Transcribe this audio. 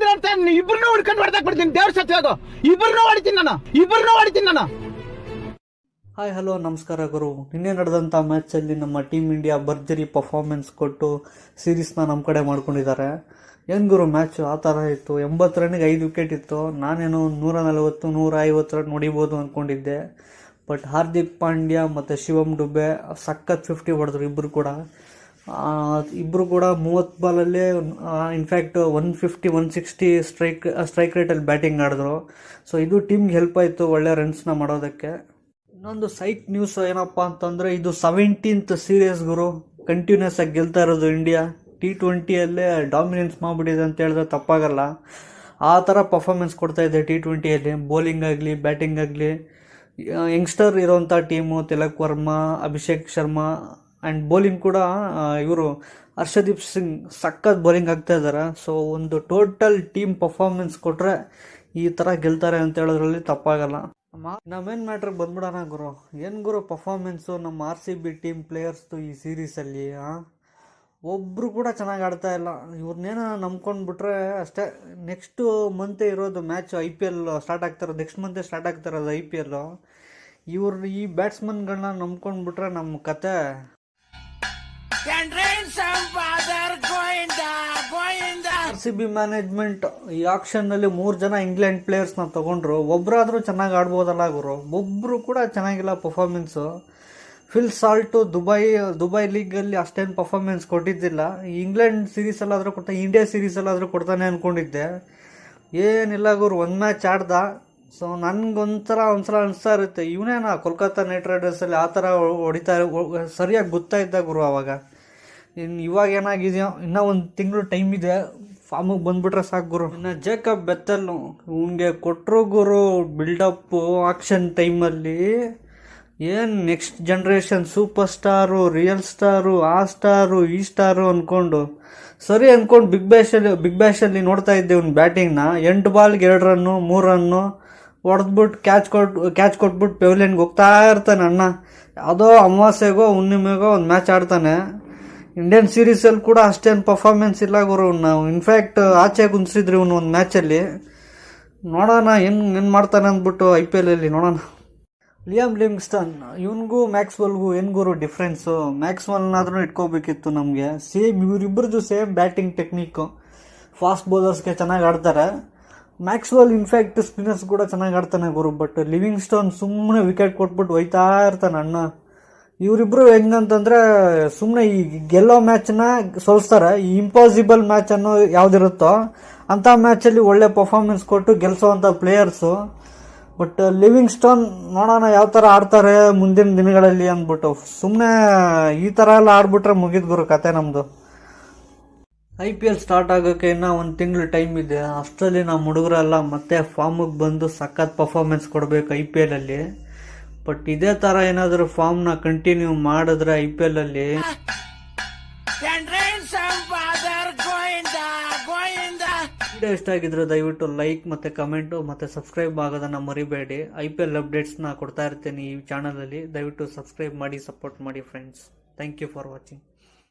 ಹೊಡಿತಿದ್ರೆ ಅಂತ ಇಬ್ಬರನ್ನೂ ಹುಡ್ಕೊಂಡು ಹೊಡೆದಾಕ್ ಬಿಡ್ತೀನಿ. ದೇವ್ರ ಸತ್ಯಾಗ ಇಬ್ಬರನ್ನೂ ಹೊಡಿತೀನಿ ನಾನು. ಇಬ್ರನ್ನೂ ಹೊಡಿತೀನಿ ನಾನು. ಹಾಯ್, ಹಲೋ, ನಮಸ್ಕಾರ ಗುರು. ನಿನ್ನೆ ನಡೆದಂಥ ಮ್ಯಾಚಲ್ಲಿ ನಮ್ಮ ಟೀಮ್ ಇಂಡಿಯಾ ಭರ್ಜರಿ ಪರ್ಫಾರ್ಮೆನ್ಸ್ ಕೊಟ್ಟು ಸೀರೀಸ್ನ ನಮ್ಮ ಕಡೆ ಮಾಡ್ಕೊಂಡಿದ್ದಾರೆ. ಏನು ಗುರು ಮ್ಯಾಚು ಆ ಥರ ಇತ್ತು. ಎಂಬತ್ತು ರನ್ನಿಗೆ ಐದು ವಿಕೆಟ್ ಇತ್ತು. ನಾನೇನೋ ನೂರ ನಲವತ್ತು ನೂರ ಐವತ್ತು ರನ್ ಹೊಡಿಬೋದು ಅಂದ್ಕೊಂಡಿದ್ದೆ ಬಟ್ ಹಾರ್ದಿಕ್ ಪಾಂಡ್ಯ ಮತ್ತು ಶಿವಮ್ ಡುಬೆ ಸಖತ್ ಫಿಫ್ಟಿ ಹೊಡೆದ್ರು ಇಬ್ಬರು ಕೂಡ. ಇಬ್ಬರು ಕೂಡ ಮೂವತ್ತು ಬಾಲಲ್ಲೇ in fact one fifty one sixty strike strike ರೇಟಲ್ಲಿ ಬ್ಯಾಟಿಂಗ್ ಆಡಿದ್ರು. ಸೊ ಇದು ಟೀಮ್ಗೆ ಹೆಲ್ಪ್ ಆಯಿತು ಒಳ್ಳೆ ರನ್ಸ್ನ ಮಾಡೋದಕ್ಕೆ. ಇನ್ನೊಂದು ಸೈಟ್ ನ್ಯೂಸ್ ಏನಪ್ಪ ಅಂತಂದರೆ, ಇದು ಸೆವೆಂಟೀನ್ತ್ ಸೀರೀಸ್ ಗುರು. ಕಂಟಿನ್ಯೂಸ್ ಆಗಿ ಗೆಲ್ತಾ ಇರೋದು ಇಂಡಿಯಾ ಟಿ ಟ್ವೆಂಟಿಯಲ್ಲೇ ಡಾಮಿನೆನ್ಸ್ ಮಾಡಿಬಿಟ್ಟಿದೆ ಅಂತ ಹೇಳಿದ್ರೆ ತಪ್ಪಾಗಲ್ಲ. ಆ ಥರ ಪರ್ಫಾರ್ಮೆನ್ಸ್ ಕೊಡ್ತಾ ಇದೆ ಟಿ ಟ್ವೆಂಟಿಯಲ್ಲಿ ಬೌಲಿಂಗ್ ಆಗಲಿ ಬ್ಯಾಟಿಂಗ್ ಆಗಲಿ. ಯಂಗ್ಸ್ಟರ್ ಇರೋವಂಥ team Tilak Varma, Abhishek Sharma and bowling ಕೂಡ ಇವರು ಹರ್ಷದೀಪ್ ಸಿಂಗ್ ಸಖತ್ ಬೌಲಿಂಗ್ ಆಗ್ತಾ ಇದ್ದಾರೆ ಸೊ ಒಂದು ಟೋಟಲ್ ಟೀಮ್ ಪರ್ಫಾರ್ಮೆನ್ಸ್ ಕೊಟ್ಟರೆ ಈ ಥರ ಗೆಲ್ತಾರೆ ಅಂತ ಹೇಳೋದ್ರಲ್ಲಿ ತಪ್ಪಾಗಲ್ಲ. ನಮ್ಮೇನ್ ಮ್ಯಾಟ್ರಿಗೆ ಬಂದ್ಬಿಡೋಣ ಗುರು. ಏನು ಗುರು ಪರ್ಫಾರ್ಮೆನ್ಸು ನಮ್ಮ ಆರ್ ಸಿ ಬಿ ಟೀಮ್ ಪ್ಲೇಯರ್ಸ್ದು ಈ ಸೀರೀಸಲ್ಲಿ ಒಬ್ಬರು ಕೂಡ ಚೆನ್ನಾಗಿ ಆಡ್ತಾ ಇಲ್ಲ. ಇವ್ರನ್ನೇನೋ ನಂಬ್ಕೊಂಡ್ಬಿಟ್ರೆ ಅಷ್ಟೇ. ನೆಕ್ಸ್ಟು ಮಂತೇ ಇರೋದು match I P L start ಆಗ್ತಿರೋದು ನೆಕ್ಸ್ಟ್ ಮಂತೇ ಸ್ಟಾರ್ಟ್ ಆಗ್ತಾ ಇರೋದು ಐ ಪಿ ಎಲ್ಲು ಇವ್ರ ಈ ಬ್ಯಾಟ್ಸ್ಮನ್ಗಳನ್ನ ನಂಬ್ಕೊಂಡ್ಬಿಟ್ರೆ ನಮ್ಮ ಕತೆ ಸಿ ಬಿ ಮ್ಯಾನೇಜ್ಮೆಂಟ್ ಈ ಆಕ್ಷನ್ನಲ್ಲಿ ಮೂರು ಜನ ಇಂಗ್ಲೆಂಡ್ ಪ್ಲೇಯರ್ಸ್ನ ತಗೊಂಡ್ರು. ಒಬ್ಬರಾದರೂ ಚೆನ್ನಾಗಿ ಆಡ್ಬೋದಲ್ಲ ಗುರು. ಒಬ್ಬರು ಕೂಡ ಚೆನ್ನಾಗಿಲ್ಲ performance Phil Salt Dubai Dubai legally ಅಷ್ಟೇನು ಪರ್ಫಾರ್ಮೆನ್ಸ್ ಕೊಟ್ಟಿದ್ದಿಲ್ಲ. ಇಂಗ್ಲೆಂಡ್ ಸೀರೀಸಲ್ಲಾದರೂ ಕೊಡ್ತಾ ಇಂಡಿಯಾ ಸೀರೀಸಲ್ಲಾದರೂ ಕೊಡ್ತಾನೆ ಅಂದ್ಕೊಂಡಿದ್ದೆ ಏನಿಲ್ಲ ಗುರು, ಒಂದು ಮ್ಯಾಚ್ ಆಡ್ದ. ಸೊ ನನಗೊಂಥರ ಒಂದ್ಸಲ ಅನಿಸ್ತಾ ಇರುತ್ತೆ. ಇವನೇನಾ ಕೋಲ್ಕತ್ತಾ ನೈಟ್ ರೈಡರ್ಸಲ್ಲಿ ಆ ಥರ ಹೊಡಿತಾ ಸರಿಯಾಗಿ ಗೊತ್ತಾಯಿದ್ದ ಗುರು ಅವಾಗ. ಇನ್ನು ಇವಾಗ ಏನಾಗಿದೆಯೋ, ಇನ್ನೂ ಒಂದು ತಿಂಗಳು ಟೈಮ್ ಇದೆ ಫಾರ್ಮಿಗೆ ಬಂದುಬಿಟ್ರೆ ಸಾಕು ಗುರು. ಇನ್ನು ಜೇಕಬ್ ಬೆತ್ತಲ್ಲು ಇವನಿಗೆ ಕೊಟ್ಟರು ಗುರು ಬಿಲ್ಡಪ್ಪು ಆಕ್ಷನ್ ಟೈಮಲ್ಲಿ ಏನು next generation super star real star ಆ ಸ್ಟಾರು ಈ ಸ್ಟಾರು ಅಂದ್ಕೊಂಡು ಸರಿ ಅಂದ್ಕೊಂಡು ಬಿಗ್ ಬ್ಯಾಶಲ್ಲಿ ಬಿಗ್ ಬ್ಯಾಶಲ್ಲಿ ನೋಡ್ತಾ ಇದ್ದೆ ಇವ್ನ ಬ್ಯಾಟಿಂಗ್ನ ಎಂಟು ಬಾಲ್ಗೆ ಎರಡು ರನ್ನು ಮೂರು ರನ್ನು ಹೊಡೆದ್ಬಿಟ್ಟು ಕ್ಯಾಚ್ ಕೊಟ್ಟು ಕ್ಯಾಚ್ ಕೊಟ್ಬಿಟ್ಟು ಪೆವಿಲಿಯನ್ಗೆ ಹೋಗ್ತಾ ಇರ್ತಾನೆ ಅಣ್ಣ. ಯಾವುದೋ ಅಮಾವಾಸ್ಯೆಗೋ, ಹುಣ್ಣಿಮೆಗೋ ಒಂದು ಮ್ಯಾಚ್ ಆಡ್ತಾನೆ. ಇಂಡಿಯನ್ ಸೀರೀಸಲ್ಲಿ ಕೂಡ ಅಷ್ಟೇನು ಪರ್ಫಾರ್ಮೆನ್ಸ್ ಇಲ್ಲ ಗುರು ನಾವು ಇನ್ಫ್ಯಾಕ್ಟ್ ಆಚೆ ಗುಣಿಸಿದ್ರಿ ಇವನು ಒಂದು ಮ್ಯಾಚಲ್ಲಿ ನೋಡೋಣ ಏನು ಏನು ಮಾಡ್ತಾನೆ ಅಂದ್ಬಿಟ್ಟು ಐ ಪಿ ಎಲಲ್ಲಿ ನೋಡೋಣ. ಲಿಯಾಮ್ ಲಿಂಗ್ಸ್ಟನ್, ಇವನಿಗೂ ಮ್ಯಾಕ್ಸ್ವೆಲ್ಗೂ ಏನು ಗುರು ಡಿಫ್ರೆನ್ಸು ಮ್ಯಾಕ್ಸ್ವೆಲ್ನಾದ್ರೂ ಇಟ್ಕೋಬೇಕಿತ್ತು ನಮಗೆ. ಸೇಮ್ ಇವರಿಬ್ಬರದ್ದು ಸೇಮ್ ಬ್ಯಾಟಿಂಗ್ ಟೆಕ್ನಿಕ್ಕು ಫಾಸ್ಟ್ ಬೌಲರ್ಸ್ಗೆ ಚೆನ್ನಾಗಿ ಆಡ್ತಾರೆ. ಮ್ಯಾಕ್ಸ್ವೆಲ್ ಇನ್ಫ್ಯಾಕ್ಟ್ ಸ್ಪಿನ್ನರ್ಸ್ ಕೂಡ ಚೆನ್ನಾಗಿ ಆಡ್ತಾನೆ ಗುರು ಬಟ್ ಲಿವಿಂಗ್ ಸ್ಟೋನ್ ಸುಮ್ಮನೆ ವಿಕೆಟ್ ಕೊಟ್ಬಿಟ್ಟು ಒಯ್ತಾ ಇರ್ತಾನೆ ಅಣ್ಣ. ಇವರಿಬ್ರು ಹೆಂಗಂತಂದ್ರೆ ಸುಮ್ಮನೆ ಈ ಗೆಲ್ಲೋ ಮ್ಯಾಚ್ನ ಸೋಲಿಸ್ತಾರೆ. ಈ ಇಂಪಾಸಿಬಲ್ ಮ್ಯಾಚ್ ಅನ್ನೋ ಯಾವ್ದಿರುತ್ತೋ ಅಂಥ ಮ್ಯಾಚಲ್ಲಿ ಒಳ್ಳೆ ಪರ್ಫಾರ್ಮೆನ್ಸ್ ಕೊಟ್ಟು ಗೆಲ್ಸೋವಂಥ ಪ್ಲೇಯರ್ಸು ಬಟ್ ಲಿವಿಂಗ್ ಸ್ಟೋನ್ ನೋಡೋಣ ಯಾವ ಥರ ಆಡ್ತಾರೆ ಮುಂದಿನ ದಿನಗಳಲ್ಲಿ ಅಂದ್ಬಿಟ್ಟು. ಸುಮ್ಮನೆ ಈ ಥರ ಎಲ್ಲ ಆಡ್ಬಿಟ್ರೆ ಮುಗಿದ್ ಗುರು ಕತೆ ನಮ್ಮದು ಐ ಪಿ ಎಲ್ ಸ್ಟಾರ್ಟ್ ಆಗೋಕ್ಕೆ ಇನ್ನೂ ಒಂದು ತಿಂಗಳು ಟೈಮ್ ಇದೆ. ಅಷ್ಟರಲ್ಲಿ ನಮ್ಮ ಹುಡುಗರೆಲ್ಲ ಮತ್ತೆ ಫಾರ್ಮಿಗೆ ಬಂದು ಸಖತ್ ಪರ್ಫಾರ್ಮೆನ್ಸ್ ಕೊಡಬೇಕು ಐ ಪಿ ಎಲಲ್ಲಿ ಬಟ್ ಇದೇ ಥರ ಏನಾದರೂ ಫಾರ್ಮ್ನ ಕಂಟಿನ್ಯೂ ಮಾಡಿದ್ರೆ ಐ ಪಿ ಎಲಲ್ಲಿ ವಿಡಿಯೋ ಇಷ್ಟ ಆಗಿದ್ರೆ ದಯವಿಟ್ಟು ಲೈಕ್ ಮತ್ತು ಕಮೆಂಟು ಮತ್ತು ಸಬ್ಸ್ಕ್ರೈಬ್ ಆಗೋದನ್ನು ಮರಿಬೇಡಿ. ಐ ಪಿ ಎಲ್ ಅಪ್ಡೇಟ್ಸ್ನ ಕೊಡ್ತಾ ಇರ್ತೀನಿ ಈ ಚಾನಲಲ್ಲಿ ದಯವಿಟ್ಟು ಸಬ್ಸ್ಕ್ರೈಬ್ ಮಾಡಿ ಸಪೋರ್ಟ್ ಮಾಡಿ friends thank you for watching